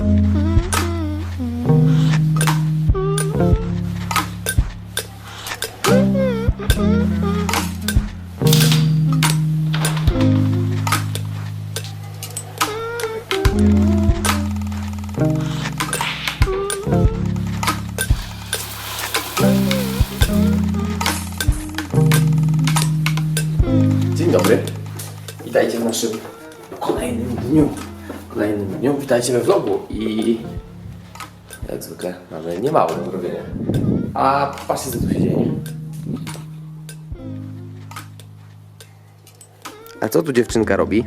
Dzień dobry. Witajcie w naszym kolejnym dniu. Kolejnym dniu. Witajcie we vlogu i jak zwykle mamy niemało do zrobienia. A patrzcie co tu się dzieje. A co tu dziewczynka robi?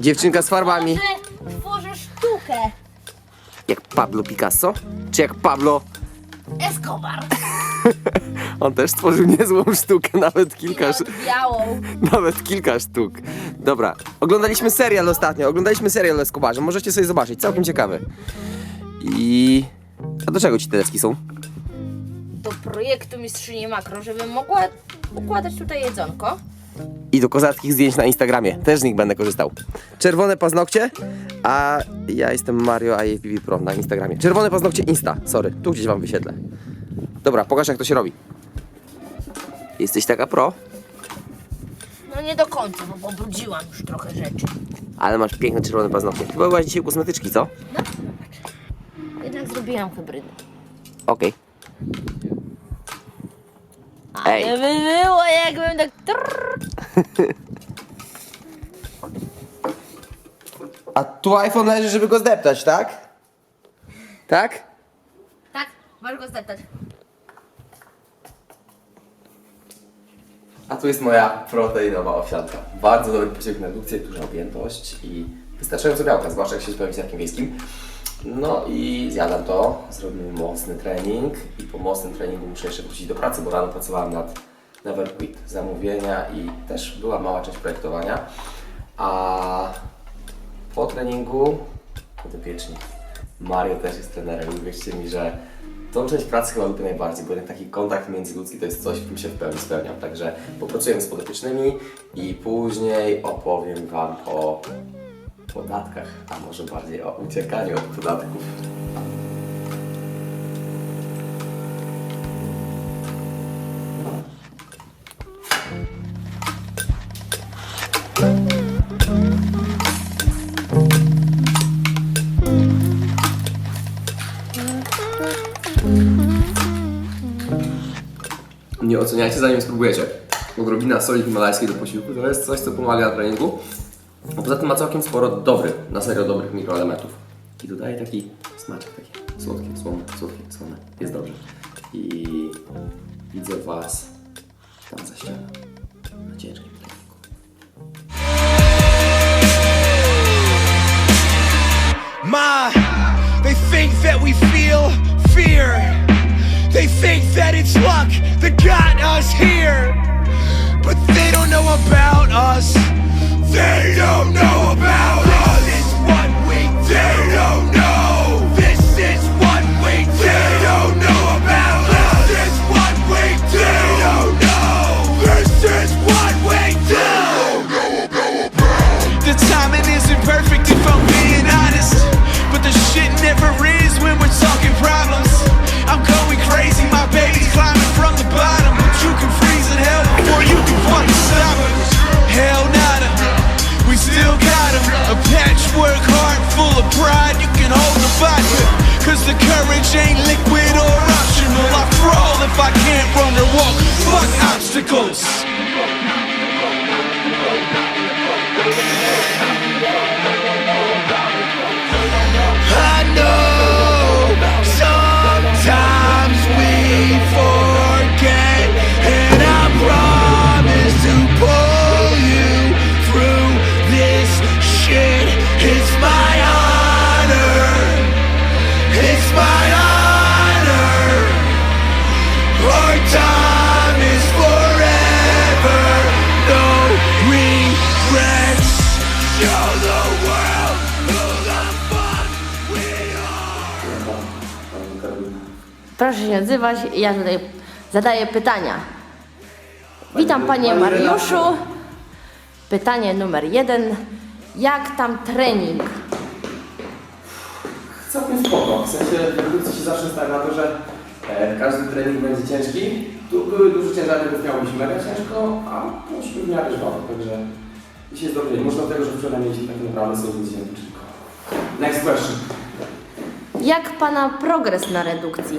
Dziewczynka z farbami. Że tworzę sztukę. Jak Pablo Picasso? Czy jak Pablo? Escobar. On też stworzył niezłą sztukę, nawet kilka, sz- białą. nawet kilka sztuk. Dobra, oglądaliśmy serial ostatnio, oglądaliśmy serial o Escobarze, możecie sobie zobaczyć, całkiem ciekawy. I... A do czego ci te deski są? Do projektu Mistrzyni Makro, żebym mogła układać tutaj jedzonko. I do kozackich zdjęć na Instagramie, też z nich będę korzystał. Czerwone paznokcie, a ja jestem Mario IFBB Pro na Instagramie. Czerwone paznokcie Insta, sorry, tu gdzieś wam wyświetlę. Dobra, pokaż jak to się robi. Jesteś taka pro, No nie do końca, bo pobrudziłam już trochę rzeczy. ale masz piękne czerwone paznokcie. Chyba byłaś dzisiaj u kosmetyczki, co? No, zobacz. Jednak zrobiłam hybrydę. Okej. Ej. Ale by było jakbym tak... trrr. A tu iPhone leży, żeby go zdeptać, tak? Tak? Tak, możesz go zdeptać. A tu jest moja proteinowa owsianka. Bardzo dobry posiłek na redukcję, duża objętość i wystarczająco białka, zwłaszcza jak się spełni w wiejskim. No i zjadam to, zrobimy mocny trening i po mocnym treningu muszę jeszcze wrócić do pracy, bo rano pracowałem nad Neverquit, zamówienia i też była mała część projektowania. A po treningu podopieczni. Mario też jest trenerem i wierzcie mi, że tą część pracy chyba lubię najbardziej, bo jednak taki kontakt międzyludzki to jest coś, w czym się w pełni spełniam. Także popracujemy z podopiecznymi i później opowiem Wam o podatkach, a może bardziej o uciekaniu od podatków. Nie oceniajcie zanim spróbujecie. Odrobina soli himalajskiej do posiłku to jest coś, co pomaga na treningu. A poza tym ma całkiem sporo dobrych, na serio dobrych mikroelementów. I dodaje taki smaczek, taki słodkie, słone, słodkie, słone. Jest dobrze. I widzę Was tam za ścianą. Na ciężkim think that it's luck that got us here. But they don't know about us. They don't know Musicals. Proszę się odzywać, ja tutaj zadaję pytania. Witam panie Mariuszu. Pytanie numer jeden. Jak tam trening? całkiem spoko. W sensie redukcja się zawsze stawia na to, że e, każdy trening będzie ciężki. Tu były duże ciężary, więc miało być mega ciężko, a poszły w miarę żwawo, także dzisiaj jest dobrze. Można tego, że wczoraj tak naprawdę sobie odpoczynku. Next question. Jak pana progres na redukcji?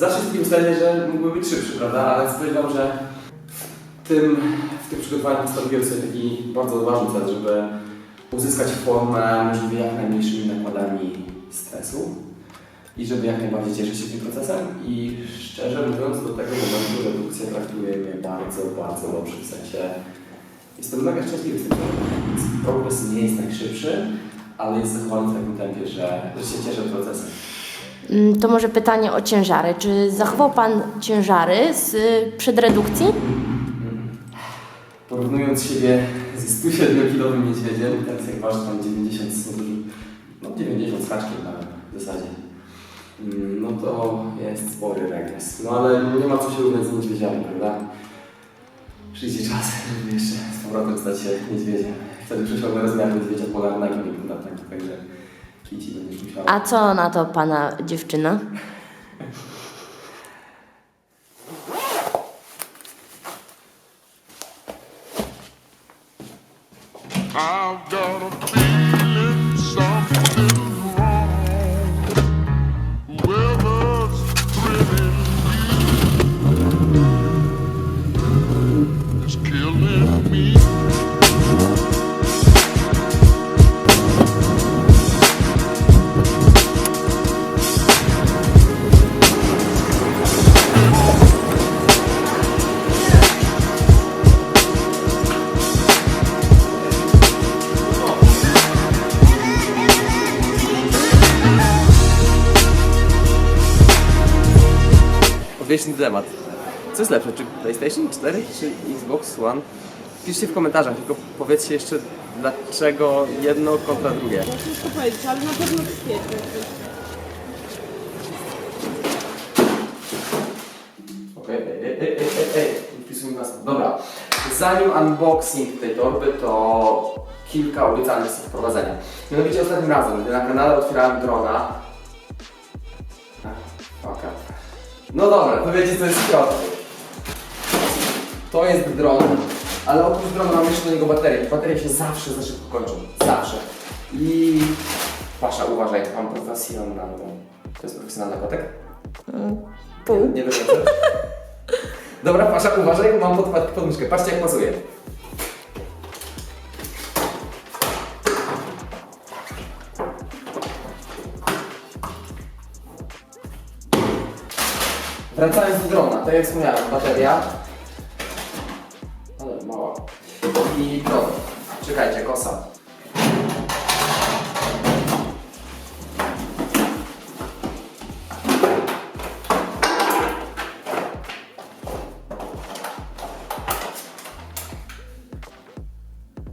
Jest taki ustalenie, że mógłby być szybszy, prawda? Ale spodziewam, że w tym, w tym przygotowaniu postawiłem sobie taki bardzo ważny cel, żeby uzyskać formę możliwie jak najmniejszymi nakładami stresu i żeby jak najbardziej cieszyć się tym procesem i szczerze mówiąc do tego momentu redukcja traktuje mnie bardzo, bardzo dobrze, w sensie jestem mega szczęśliwy z tym, progres nie jest najszybszy, ale jest zachowany w takim tempie, że, że się cieszę procesem. Mm, To może pytanie o ciężary. Czy zachował pan ciężary z przedredukcji? Porównując siebie ze 107-kilowym niedźwiedziem, teraz jak waży tam 90 z no 90 z haczkiem nawet w zasadzie, mm, no to jest spory regres. No ale nie ma co się równać z niedźwiedziami, prawda? Przyjdzie czas, żeby jeszcze z powrotem stać się niedźwiedziem. Wtedy przesiągnę rozmiar niedźwiedzia polarnego, nie kundatnego, także kici będziesz musiał. A co na to pana dziewczyna? I've got a Wieczny temat. Co jest lepsze, czy PlayStation 4 czy Xbox One? Piszcie w komentarzach, tylko powiedzcie jeszcze dlaczego jedno kontra drugie. Ciężko powiedzieć, ale na pewno świetne. Okej, ej, ej, ej, ej, ej, ej, wpisuj nas. Dobra, zanim unboxing tej torby, to kilka obiecanych z wprowadzenia. Mianowicie ostatnim razem, gdy na kanale otwierałem drona... Up. No dobra, to wiecie co jest w środku. To jest dron, ale oprócz drona mam jeszcze do niego baterię. Baterie się zawsze za szybko kończą. Zawsze. I... Pasza, uważaj, mam profesjonalną. To jest profesjonalny kotek? Pół. Nie do końca. Dobra, Pasza, uważaj, mam pod, podmyszkę. Patrzcie jak pasuje. Wracając do drona, tak jak wspomniałem, bateria. Ale mała. I dron. Czekajcie, kosa.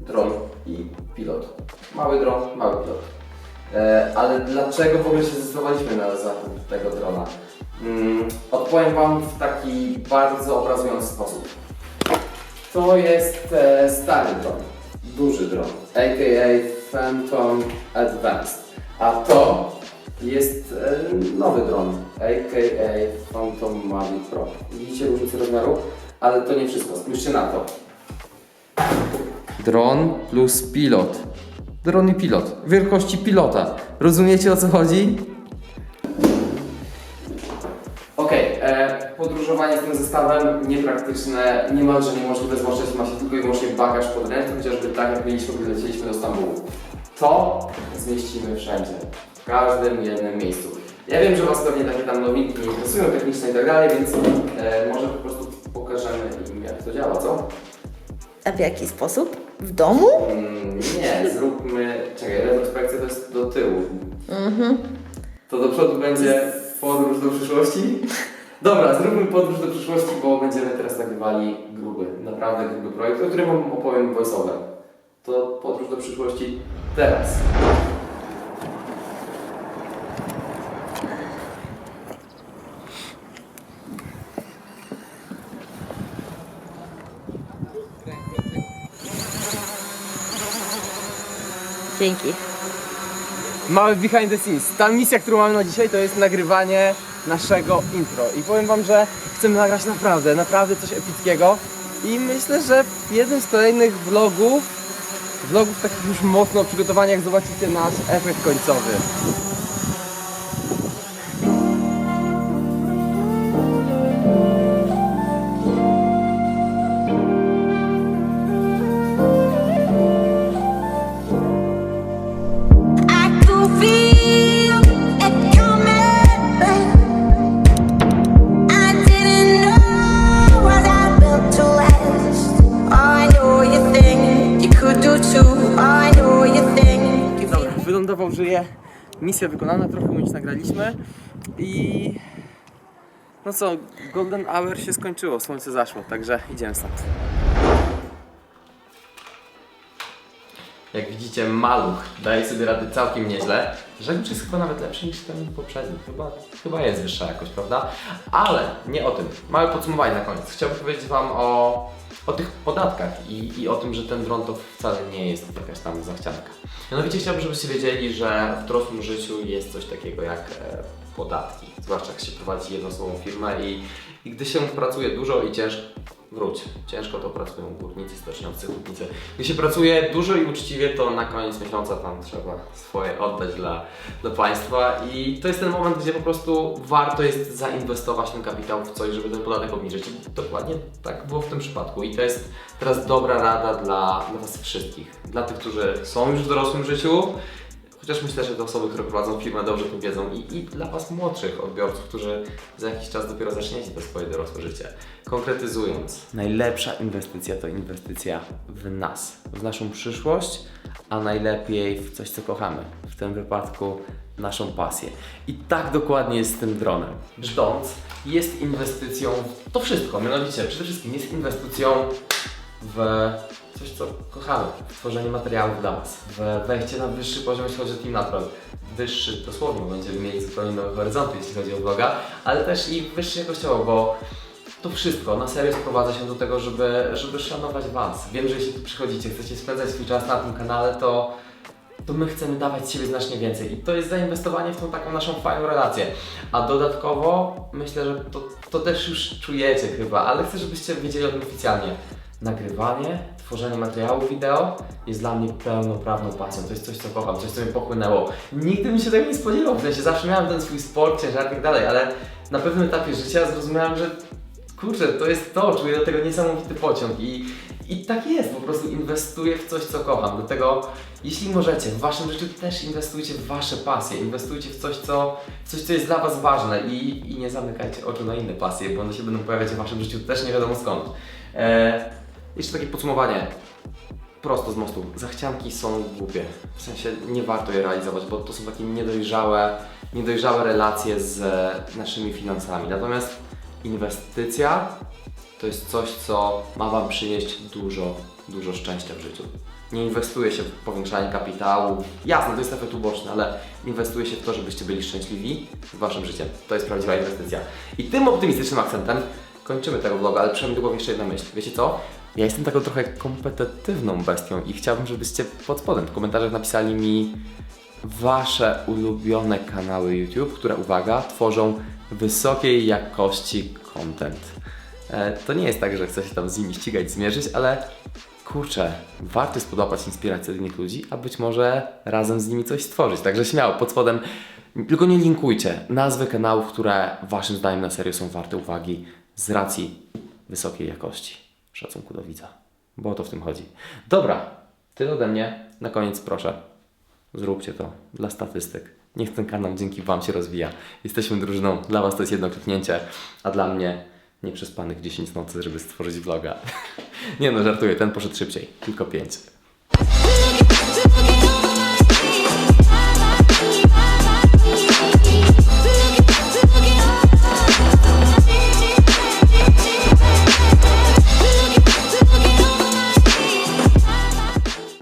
dron i pilot. Mały dron, mały pilot. E, ale dlaczego w ogóle się bardzo obrazujący sposób. To jest e, stary dron, duży dron, aka Phantom Advanced. A to jest e, nowy dron, aka Phantom Mavic Pro. Widzicie różnicę rozmiaru? Ale to nie wszystko, spójrzcie na to. Dron plus pilot. Dron i pilot. Wielkości pilota. Rozumiecie o co chodzi? Podróżowanie z tym zestawem niepraktyczne, niemalże niemożliwe, zwłaszcza jeśli ma się tylko i wyłącznie bagaż pod ręką, chociażby tak jak mieliśmy, gdy leciliśmy do Stambułu. To zmieścimy wszędzie, w każdym jednym miejscu. Ja wiem, że Was pewnie takie tam nowinki interesują, techniczne i tak dalej, więc e, może po prostu pokażemy im jak to działa, co? A w jaki sposób? W domu? Mm, nie, zróbmy. Czekaj, retrospekcja to jest do tyłu. To do przodu będzie podróż do przyszłości? Dobra, zróbmy podróż do przyszłości, bo będziemy teraz nagrywali gruby, naprawdę gruby projekt, o którym opowiem voiceover. To podróż do przyszłości teraz. Dzięki. mały behind the scenes. Ta misja, którą mamy na dzisiaj, to jest nagrywanie naszego intro. I powiem wam, że chcemy nagrać naprawdę, naprawdę coś epickiego. I myślę, że w jednym z kolejnych vlogów, vlogów takich już mocno przygotowanych, jak zobaczycie nasz efekt końcowy. Misja wykonana, trochę nic nagraliśmy. I... No co, Golden Hour się skończyło, słońce zaszło, także idziemy stąd. Jak widzicie, maluch daje sobie rady całkiem nieźle. Żegnacz jest chyba nawet lepszy niż ten poprzedni. Chyba, chyba jest wyższa jakość, prawda? Ale nie o tym. Małe podsumowanie na koniec. Chciałbym powiedzieć Wam o, o tych podatkach i, i o tym, że ten dron to wcale nie jest jakaś tam zachcianka. Mianowicie chciałbym, żebyście wiedzieli, że w dorosłym życiu jest coś takiego jak e, podatki. Zwłaszcza jak się prowadzi jednoosobową firmę i, i gdy się pracuje dużo i ciężko, wróć, ciężko to pracują górnicy, stoczniowcy, hutnicy. Gdy się pracuje dużo i uczciwie, to na koniec miesiąca tam trzeba swoje oddać dla, dla państwa i to jest ten moment, gdzie po prostu warto jest zainwestować ten kapitał w coś, żeby ten podatek obniżyć. I dokładnie tak było w tym przypadku i to jest teraz dobra rada dla, dla Was wszystkich. Dla tych, którzy są już w dorosłym życiu, Chociaż myślę, że te osoby, które prowadzą firmę dobrze o tym wiedzą i, i dla Was młodszych odbiorców, którzy za jakiś czas dopiero zaczniecie to swoje dorosłe życie. Konkretyzując, najlepsza inwestycja to inwestycja w nas, w naszą przyszłość, a najlepiej w coś, co kochamy. W tym wypadku naszą pasję. I tak dokładnie jest z tym dronem. Brzdąc jest inwestycją w to wszystko, mianowicie przede wszystkim jest inwestycją w coś, co kochamy, w tworzenie materiałów dla Was, w wejście na wyższy poziom, jeśli chodzi o Team Natural. Wyższy dosłownie, będziemy mieli zupełnie nowe horyzonty, jeśli chodzi o vloga, ale też i wyższy jakościowo, bo to wszystko na serio sprowadza się do tego, żeby, żeby szanować Was. Wiem, że jeśli tu przychodzicie, chcecie spędzać swój czas na tym kanale, to to my chcemy dawać z siebie znacznie więcej. I to jest zainwestowanie w tą taką naszą fajną relację. A dodatkowo myślę, że to, to też już czujecie chyba, ale chcę, żebyście wiedzieli o tym oficjalnie. Nagrywanie, tworzenie materiału wideo jest dla mnie pełnoprawną pasją. To jest coś, co kocham, coś, co mnie pochłynęło. Nigdy bym się tego nie spodziewał. W sensie zawsze miałem ten swój sport, ciężar i tak dalej, ale na pewnym etapie życia zrozumiałem, że kurczę, to jest to, czuję do tego niesamowity pociąg i, i tak jest, po prostu inwestuję w coś, co kocham. Dlatego, jeśli możecie, w waszym życiu też inwestujcie w wasze pasje, inwestujcie w coś, co, coś, co jest dla was ważne i, i nie zamykajcie oczu na inne pasje, bo one się będą pojawiać w waszym życiu też nie wiadomo skąd. E, jeszcze takie podsumowanie. Prosto z mostu. Zachcianki są głupie. W sensie nie warto je realizować, bo to są takie niedojrzałe, niedojrzałe relacje z naszymi finansami. Natomiast inwestycja to jest coś, co ma Wam przynieść dużo, dużo szczęścia w życiu. Nie inwestuje się w powiększanie kapitału. Jasne, to jest efekt uboczny, ale inwestuje się w to, żebyście byli szczęśliwi z Waszym życiem. To jest prawdziwa inwestycja. I tym optymistycznym akcentem kończymy tego vloga, ale mi do głowy jeszcze jedna myśl. Wiecie co? Ja jestem taką trochę kompetytywną bestią i chciałbym, żebyście pod spodem w komentarzach napisali mi Wasze ulubione kanały YouTube, które, uwaga, tworzą wysokiej jakości content. E, to nie jest tak, że chcę się tam z nimi ścigać, zmierzyć, ale kurczę, warto jest podobać inspirację innych ludzi, a być może razem z nimi coś stworzyć. Także śmiało, pod spodem, tylko nie linkujcie nazwy kanałów, które Waszym zdaniem na serio są warte uwagi z racji wysokiej jakości. Szacunku do widza, bo o to w tym chodzi. Dobra, tyle ode mnie. Na koniec proszę, Zróbcie to dla statystyk. Niech ten kanał dzięki Wam się rozwija. Jesteśmy drużyną, dla Was to jest jedno kliknięcie, a dla mnie nieprzespanych 10 nocy, żeby stworzyć vloga. Nie no, żartuję, ten poszedł szybciej, tylko 5. Look